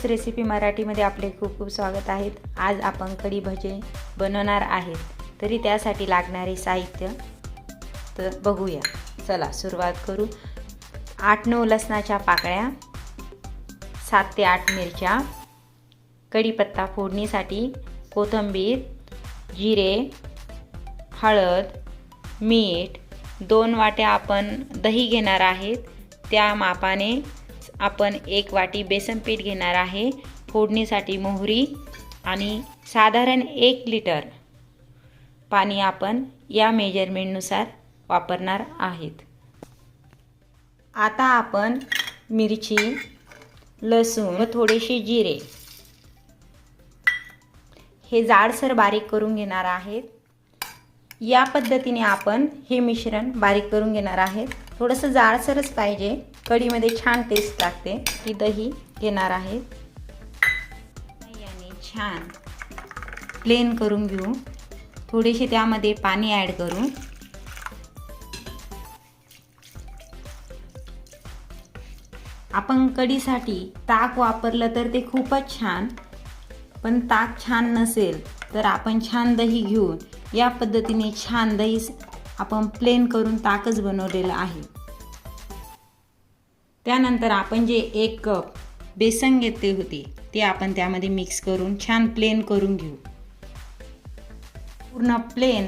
Taste recipe मराठीमध्ये आपले खूप खूप स्वागत आहेत. आज आपण कढी भजे बनवणार आहेत. तरी त्यासाठी लागणारे साहित्य तर बघूया. चला सुरुवात करू. आठ नऊ लसणाच्या पाकळ्या सात ते आठ मिरच्या कढीपत्ता फोडणीसाठी कोथिंबीर जिरे हळद मीठ दोन वाट्या आपण दही घेणार आहेत. त्या मापाने आपण एक वाटी बेसन पीठ घेणार आहे. फोडणीसाठी मोहरी आणि साधारण एक लिटर पाणी आपण या मेजरमेंटनुसार वापरणार आहेत. आता आपण मिरची लसूण व थोडेसे जिरे हे जाडसर बारीक करून घेणार आहेत. या पद्धतीने आपण हे मिश्रण बारीक करून घेणार आहेत. थोडंसं जाडसरच पाहिजे. कढीमध्ये छान टेस्ट लागते. ही दही घेणार आहे. याने छान प्लेन करून घेऊ. थोडेसे त्यामध्ये पाणी ॲड करू. आपण कढीसाठी ताक वापरलं तर ते खूपच छान. पण ताक छान नसेल तर आपण छान दही घेऊन या पद्धतीने छान दही आपण प्लेन करून ताकच बनवलेलं आहे. त्यानंतर आपण जे एक कप बेसन घेतले होते ते आपण त्यामध्ये मिक्स करून छान प्लेन करून घेऊ. पूर्ण प्लेन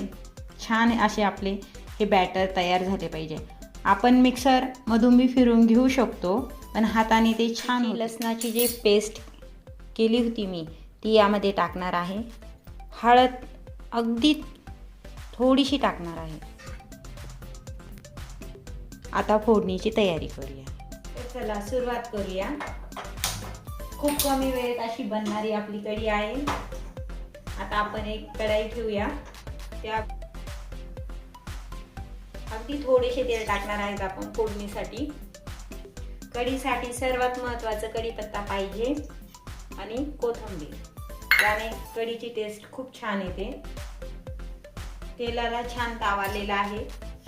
छान असे आपले हे बॅटर तयार झाले पाहिजे. आपण मिक्सरमधून बी फिरून घेऊ शकतो पण हाताने ते छान लसणाची जे पेस्ट केली होती मी ती यामध्ये टाकणार आहे. हळद अगदी थोडीशी टाकणार आहे. आता फोडणीची तयारी करूया. तर चला सुरुवात करूया. खूप कमी वेळेत अशी बनणारी आपली कढी आहे. आता आपण एक कढाई ठेवूया. त्या अगदी थोडेसे तेल टाकणार आहेत आपण फोडणीसाठी. कढीसाठी सर्वात महत्त्वाचं कढीपत्ता पाहिजे आणि कोथिंबीर. त्याने कढीची टेस्ट खूप छान येते. तेलाला छान ताव आलेला आहे.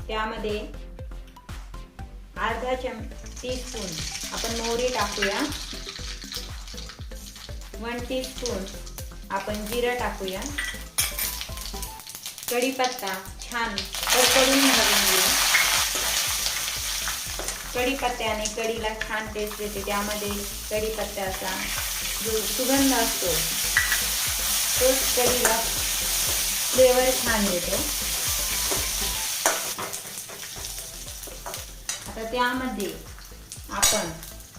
त्यामध्ये अर्धा चम टीस्पून आपण मोहरी टाकूया. वन टीस्पून आपण जिरं टाकूया. कढीपत्ता छान कडकडून घालून घेऊ. कढीपत्त्याने कढीला छान टेस्ट देते. त्यामध्ये कढीपत्त्याचा जो सुगंध असतो. तोच कढीला फ्लेवर छान येतो. तर त्यामध्ये आपण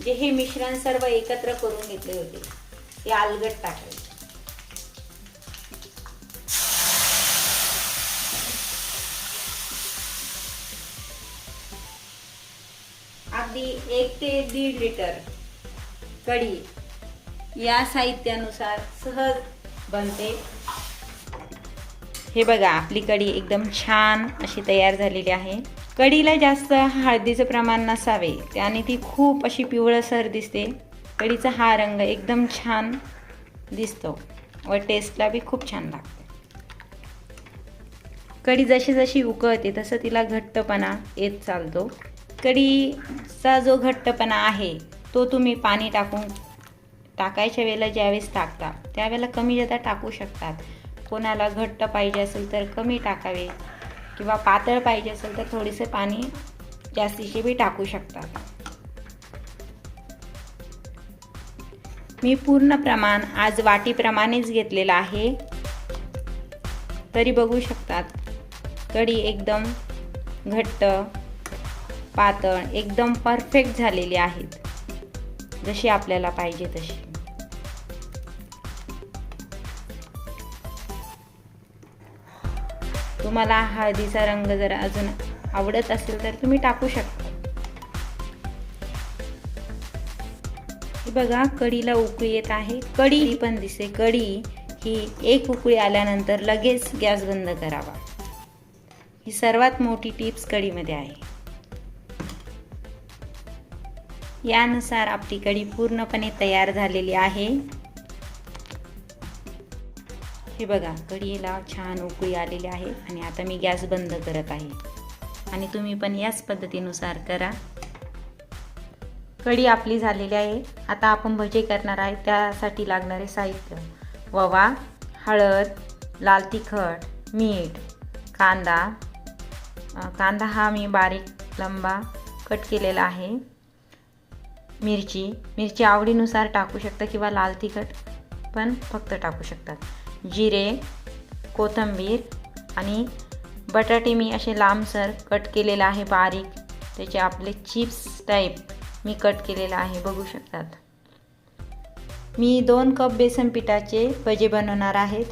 जे हे मिश्रण सर्व एकत्र करून घेतले होते ते आलगट टाकायचे. अगदी एक ते दीड लिटर कढी या साहित्यानुसार सहज बनते. हे बघा आपली कढी एकदम छान अशी तयार झालेली आहे. कढीला जास्त हळदीचं प्रमाण नसावे. त्याने ती खूप अशी पिवळसर दिसते. कढीचा हा रंग एकदम छान दिसतो व टेस्टला बी खूप छान लागते. कढी जशी जशी उकळते तसं तिला घट्टपणा येत चालतो. कढीचा जो घट्टपणा आहे तो तुम्ही पाणी टाकून टाकायच्या वेळेला ज्यावेळेस टाकता त्यावेळेला कमी जादा टाकू शकतात. कोणाला घट्ट पाहिजे असेल तर कमी टाकावे. किंवा पातळ पाहिजे असेल तर थोडेसे पाणी जास्तीचे बी टाकू शकतात मी पूर्ण प्रमाण आज वाटीप्रमाणेच घेतलेलं आहे. तरी बघू शकतात. कढी एकदम घट्ट पातळ एकदम परफेक्ट झालेली आहेत. जशी आपल्याला पाहिजे तशी. तुम्हाला हळदीचा रंग जर अजून आवडत असेल तर तुम्ही टाकू शकता. बघा कढीला उकळी येत आहे. कढी पण दिसते कढी ही एक उकळी आल्यानंतर लगेच गॅस बंद करावा. ही सर्वात मोठी टिप्स कढीमध्ये आहे. यानुसार आपली कढी पूर्णपणे तयार झालेली आहे. हे बघा कढीला छान उकळी आलेली आहे आणि आता मी गॅस बंद करत आहे. आणि तुम्ही पण याच पद्धतीनुसार करा. कढी आपली झालेली आहे. आता आपण भजे करणार आहे. त्यासाठी लागणारे साहित्य. ववा हळद लाल तिखट मीठ कांदा. कांदा हा मी बारीक लंबा कट केलेला आहे. मिरची. मिरची आवडीनुसार टाकू शकता किंवा लाल तिखट पण फक्त टाकू शकतात. जिरे कोथिंबीर आणि बटाटे मी असे लांबसर कट केलेला आहे बारीक. त्याचे आपले चिप्स टाईप मी कट केलेला आहे बघू शकतात. मी दोन कप बेसन पिठाचे भजे बनवणार आहेत.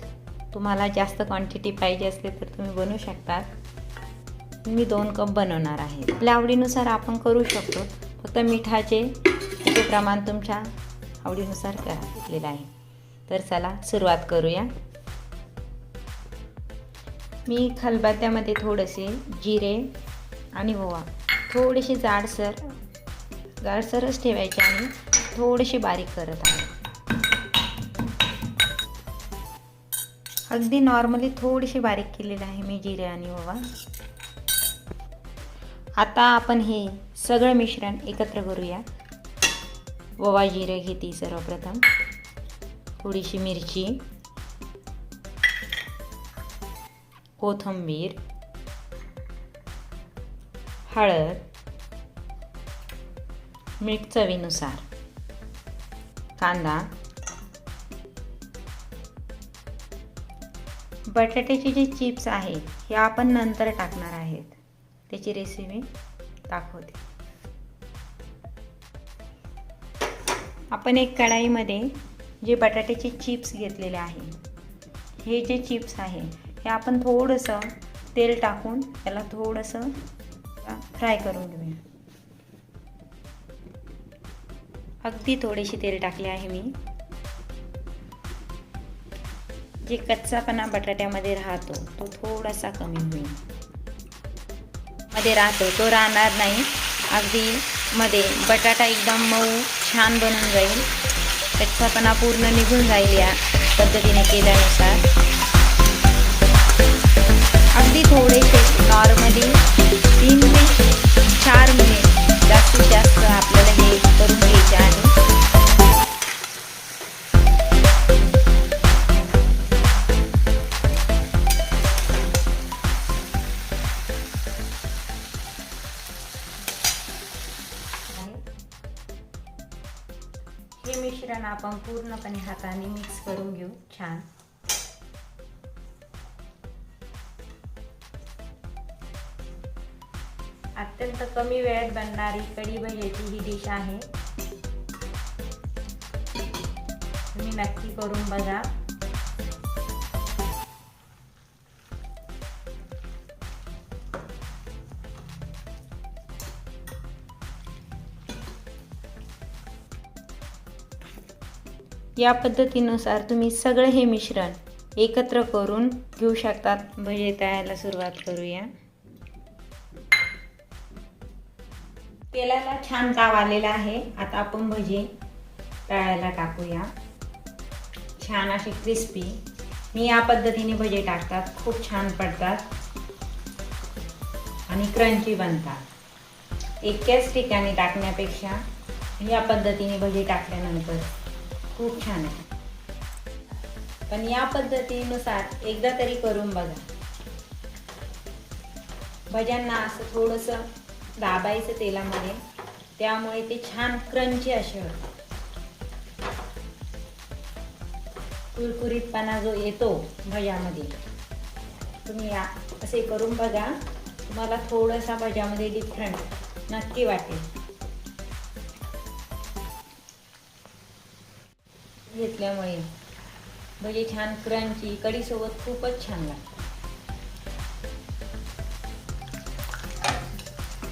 तुम्हाला जास्त क्वांटिटी पाहिजे असले तर तुम्ही बनवू शकतात मी दोन कप बनवणार आहे. आपल्या आवडीनुसार आपण करू शकतो. फक्त मिठाचे त्याचे प्रमाण तुमच्या आवडीनुसार करा घेतलेलं आहे. तर चला सुरुवात करूया. मी खलबत्त्यामध्ये थोडेसे जिरे आणि ओवा. थोडेसे जाडसर जाडसरच ठेवायचे आणि थोडेसे बारीक करत आहे. अगदी नॉर्मली थोडेसे बारीक केलेले आहे मी जिरे आणि ओवा. आता आपण हे सगळं मिश्रण एकत्र करूया. ओवा जिरे घेते सर्वप्रथम. थोडीशी मिरची कोथिंबीर हळद मीठ चवीनुसार कांदा बटाट्याचे जे चिप्स आहे हे आपण नंतर टाकणार आहेत. त्याची रेसिपी दाखवते. आपण एक कढाईमध्ये जे बटाट्याचे चिप्स घेतलेले आहे. हे जे चिप्स आहे हे आपण थोडंसं तेल टाकून त्याला थोडंसं फ्राय करून घेऊया. अगदी थोडेसे तेल टाकले आहे मी. जे कच्चापणा बटाट्यामध्ये राहतो तो थोडासा कमी होईल. मध्ये राहतो तो राहणार नाही. अगदी मध्ये बटाटा एकदम मऊ छान बनून जाईल. कच्चापणा पूर्ण निघून जाईल या पद्धतीने केल्यानुसार. अगदी थोडेसे नॉर्मली तीन ते चार मिनिट जास्तीत जास्त आपल्याला हे करून घ्यायचे आहे. मिश्रण आपण पूर्णपणे हाताने मिक्स करून घेऊ. छान. अत्यंत कमी वेळेत बनणारी कढी भज्याची ही डिश आहे. तुम्ही नक्की करून बघा. या पद्धतीनुसार तुम्ही सगळं हे मिश्रण एकत्र करून घेऊ शकतात. भजे तळायला सुरुवात करूया. तेलाला छान ताव आलेला आहे. आता आपण भजे तळायला टाकूया. छान असे क्रिस्पी मी या पद्धतीने भजे टाकतात. खूप छान पडतात. आणि क्रंची बनतात. एकाच ठिकाणी टाकण्यापेक्षा या पद्धतीने भजे टाकल्यानंतर खूप छान आहे. पण या पद्धतीनुसार एकदा तरी करून बघा. भज्यांना असं थोडंसं दाबायचं तेलामध्ये त्यामुळे ते छान क्रंची असे होते. कुरकुरीतपणा जो येतो भज्यामध्ये तुम्ही या असे करून बघा. तुम्हाला थोडासा भज्यामध्ये डिफरंट नक्की वाटेल. घेतल्यामुळे. भजे छान क्रंची कढीसोबत खूपच छान लागतात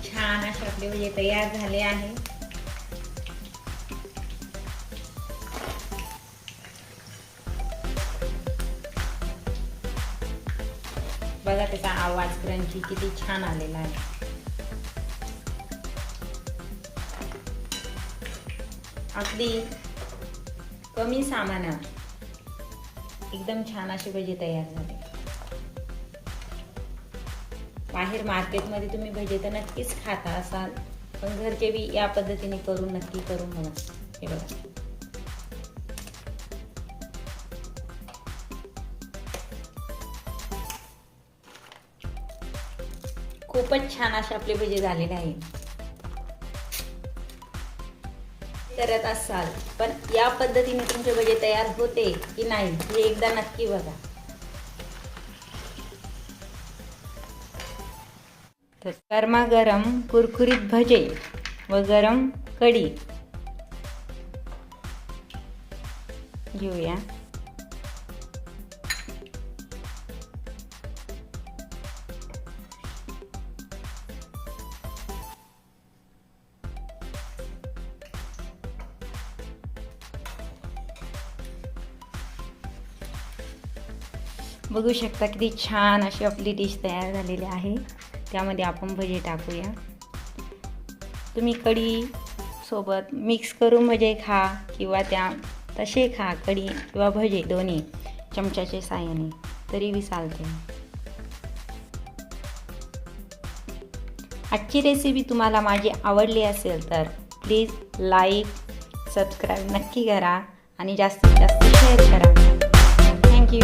छान असे आपले भजे तयार झाले आहे. बघा त्याचा आवाज क्रंची किती छान आलेला आहे. आपली कमी सामानात एकदम छान अशी भजी तयार झाली. बाहेर मार्केटमध्ये तुम्ही भजे तर नक्कीच खाता असाल पण घरचे बी या पद्धतीने करून नक्की करून म्हणा हे बघा. खूपच छान असे आपले भजे झालेले आहे. करत असाल पण या पद्धतीने तुमचे भजे तयार होते की नाही हे एकदा नक्की बघा. तर गरमागरम कुरकुरीत भजे व गरम कढी. घेऊया. बघू शकता किती छान अशी आपली डिश तयार झालेली आहे. त्यामध्ये आपण भजे टाकूया. तुम्ही कढी सोबत मिक्स करून भजे खा किंवा त्या तसे खा कढी किंवा भजे दोन्ही चमच्याचे साह्याने तरी बी चालते. आजची रेसिपी तुम्हाला माझी आवडली असेल तर प्लीज लाईक सबस्क्राईब नक्की करा आणि जास्तीत जास्त शेअर करा. थँक्यू